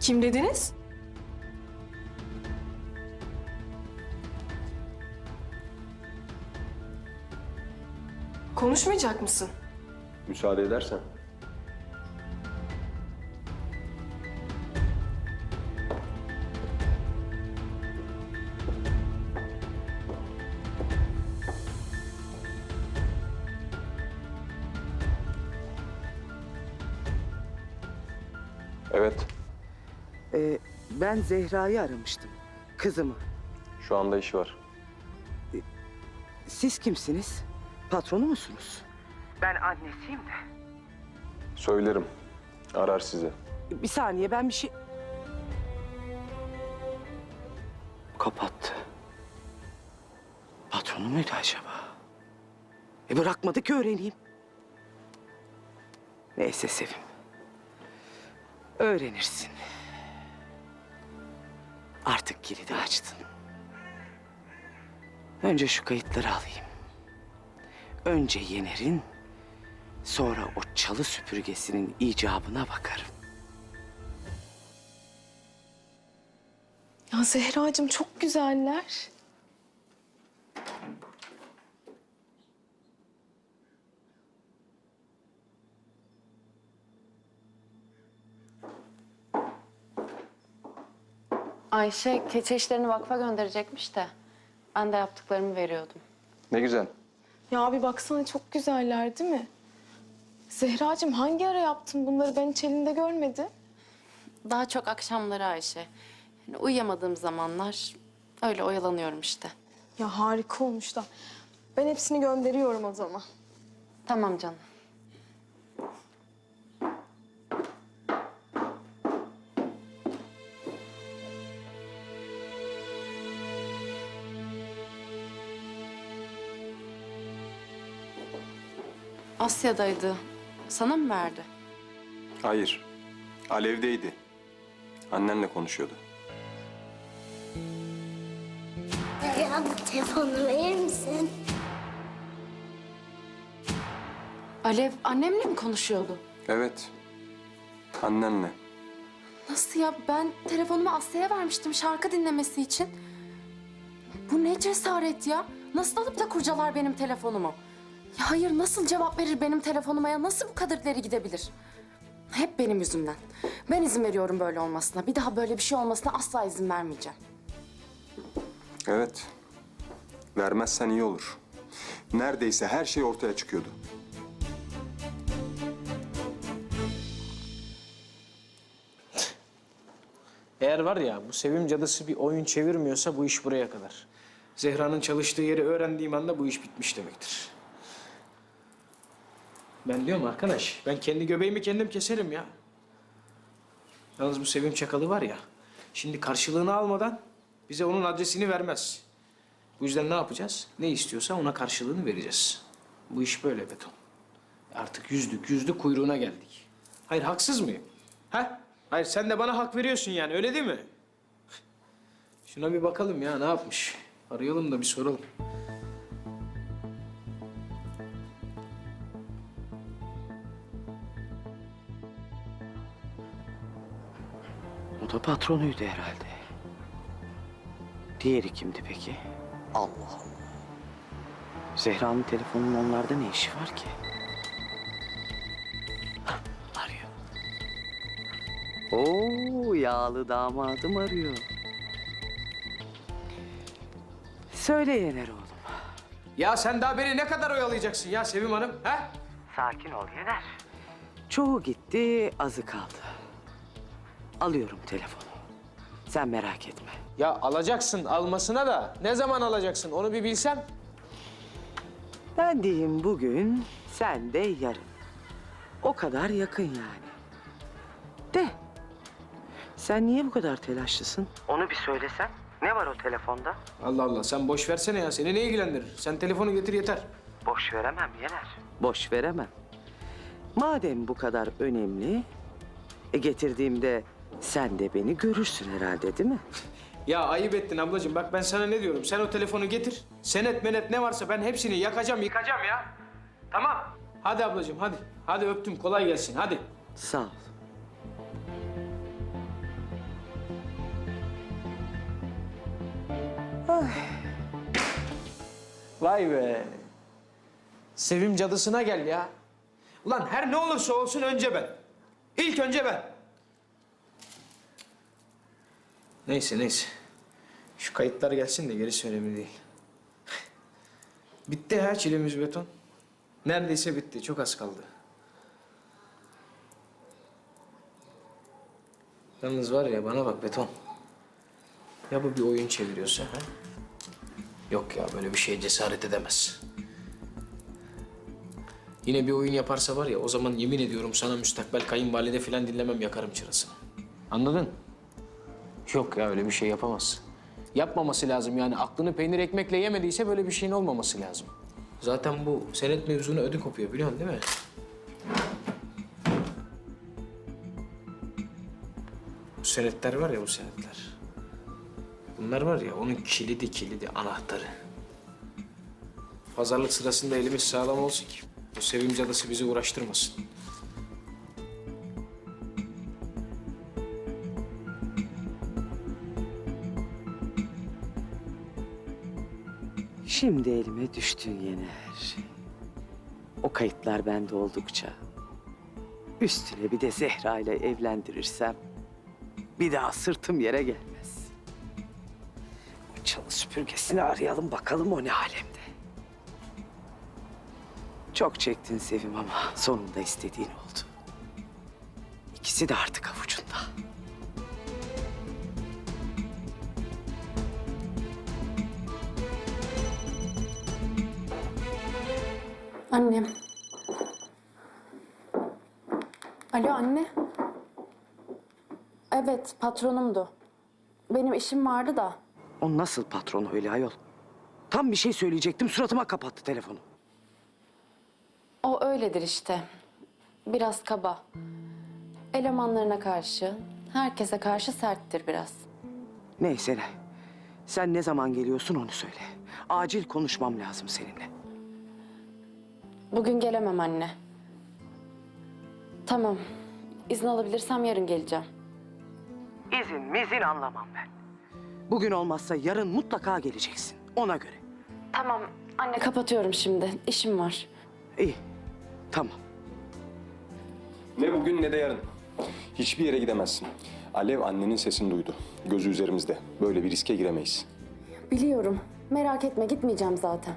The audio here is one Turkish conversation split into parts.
Kim dediniz? Konuşmayacak mısın? Müsaade edersen. Ee, ben Zehra'yı aramıştım. Kızımı. şu anda iş var. Siz kimsiniz? Patronu musunuz? Ben annesiyim de. Söylerim. Arar sizi. Bir saniye ben bir şey... Kapattı. Patronu muydu acaba? E bırakmadı ki öğreneyim. Neyse Sevim. Öğrenirsin. Artık kilidi açtın. Önce şu kayıtları alayım. Önce Yener'in, sonra o çalı süpürgesinin icabına bakarım. Ya Zehracığım çok güzeller. Ayşe keçe işlerini vakfa gönderecekmiş de ben de yaptıklarımı veriyordum. Ne güzel. Ya bir baksana çok güzeller değil mi? Zehracığım hangi ara yaptın bunları? Ben hiç elinde görmedim. Daha çok akşamları Ayşe. Yani uyuyamadığım zamanlar öyle oyalanıyorum işte. Ya harika olmuş da. Ben hepsini gönderiyorum o zaman. Tamam canım. Asya'daydı. Sana mı verdi? Hayır. Alev'deydi. Annenle konuşuyordu. Ya telefonu verir misin? Alev annemle mi konuşuyordu? Evet. Annenle. Nasıl ya? Ben telefonumu Asya'ya vermiştim şarkı dinlemesi için. Bu ne cesaret ya? Nasıl alıp da kurcalar benim telefonumu? Ya hayır nasıl cevap verir benim telefonuma ya? Nasıl bu kadar ileri gidebilir? Hep benim yüzümden. Ben izin veriyorum böyle olmasına. Bir daha böyle bir şey olmasına asla izin vermeyeceğim. Evet. Vermezsen iyi olur. Neredeyse her şey ortaya çıkıyordu. Eğer var ya bu Sevim cadısı bir oyun çevirmiyorsa bu iş buraya kadar. Zehra'nın çalıştığı yeri öğrendiğim anda bu iş bitmiş demektir. Ben diyorum arkadaş, ben kendi göbeğimi kendim keserim ya. Yalnız bu Sevim çakalı var ya, şimdi karşılığını almadan bize onun adresini vermez. Bu yüzden ne yapacağız? Ne istiyorsa ona karşılığını vereceğiz. Bu iş böyle beton. Artık yüzdük, yüzdük kuyruğuna geldik. Hayır haksız mıyım? Ha? Hayır sen de bana hak veriyorsun yani öyle değil mi? Şuna bir bakalım ya ne yapmış? Arayalım da bir soralım. Patronuydu herhalde. Diğeri kimdi peki? Allah Allah. Zehra'nın telefonunun onlarda ne işi var ki? Hah, arıyor. Oo, yağlı damadım arıyor. Söyle Yener oğlum. Ya sen daha beni ne kadar oyalayacaksın ya Sevim Hanım? Ha? Sakin ol Yener. Çoğu gitti, azı kaldı. Alıyorum telefonu. Sen merak etme. Ya alacaksın almasına da ne zaman alacaksın onu bir bilsem. Ben diyeyim bugün, sen de yarın. O kadar yakın yani. De. Sen niye bu kadar telaşlısın? Onu bir söylesen. Ne var o telefonda? Allah Allah sen boş versene ya seni ne ilgilendirir? Sen telefonu getir yeter. Boş veremem Yener. Boş veremem. Madem bu kadar önemli, e getirdiğimde sen de beni görürsün herhalde değil mi? Ya ayıp ettin ablacığım. Bak ben sana ne diyorum. Sen o telefonu getir. Senet menet ne varsa ben hepsini yakacağım, yıkacağım ya. Tamam. Hadi ablacığım hadi. Hadi öptüm. Kolay gelsin. Hadi. Sağ ol. Vay be. Sevim cadısına gel ya. Ulan her ne olursa olsun önce ben. İlk önce ben. Neyse neyse. Şu kayıtlar gelsin de gerisi önemli değil. bitti ha çilemiz beton. Neredeyse bitti. Çok az kaldı. Yalnız var ya bana bak beton. Ya bu bir oyun çeviriyorsa ha? Yok ya böyle bir şeye cesaret edemez. Yine bir oyun yaparsa var ya o zaman yemin ediyorum sana müstakbel kayınvalide falan dinlemem yakarım çırasını. Anladın? Yok ya öyle bir şey yapamaz. Yapmaması lazım yani aklını peynir ekmekle yemediyse böyle bir şeyin olmaması lazım. Zaten bu senet mevzunu ödü kopuyor biliyorsun değil mi? Bu senetler var ya bu senetler. Bunlar var ya onun kilidi kilidi anahtarı. Pazarlık sırasında elimiz sağlam olsun ki bu sevim cadısı bizi uğraştırmasın. Şimdi elime düştün Yener. O kayıtlar bende oldukça. Üstüne bir de Zehra ile evlendirirsem bir daha sırtım yere gelmez. O çalı süpürgesini arayalım bakalım o ne alemde. Çok çektin Sevim ama sonunda istediğin oldu. İkisi de artık avucunda. Annem. Alo anne. Evet patronumdu. Benim işim vardı da. O nasıl patron öyle ayol? Tam bir şey söyleyecektim suratıma kapattı telefonu. O öyledir işte. Biraz kaba. Elemanlarına karşı, herkese karşı serttir biraz. Neyse ne. Sen ne zaman geliyorsun onu söyle. Acil konuşmam lazım seninle. Bugün gelemem anne. Tamam. İzin alabilirsem yarın geleceğim. İzin mizin anlamam ben. Bugün olmazsa yarın mutlaka geleceksin. Ona göre. Tamam. Anne kapatıyorum şimdi. İşim var. İyi. Tamam. Ne bugün ne de yarın. Hiçbir yere gidemezsin. Alev annenin sesini duydu. Gözü üzerimizde. Böyle bir riske giremeyiz. Biliyorum. Merak etme gitmeyeceğim zaten.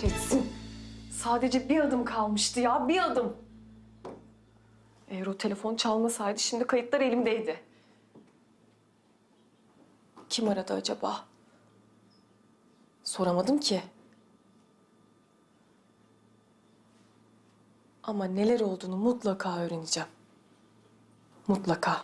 Kahretsin. Sadece bir adım kalmıştı ya, bir adım. Eğer o telefon çalmasaydı şimdi kayıtlar elimdeydi. Kim aradı acaba? Soramadım ki. Ama neler olduğunu mutlaka öğreneceğim. Mutlaka.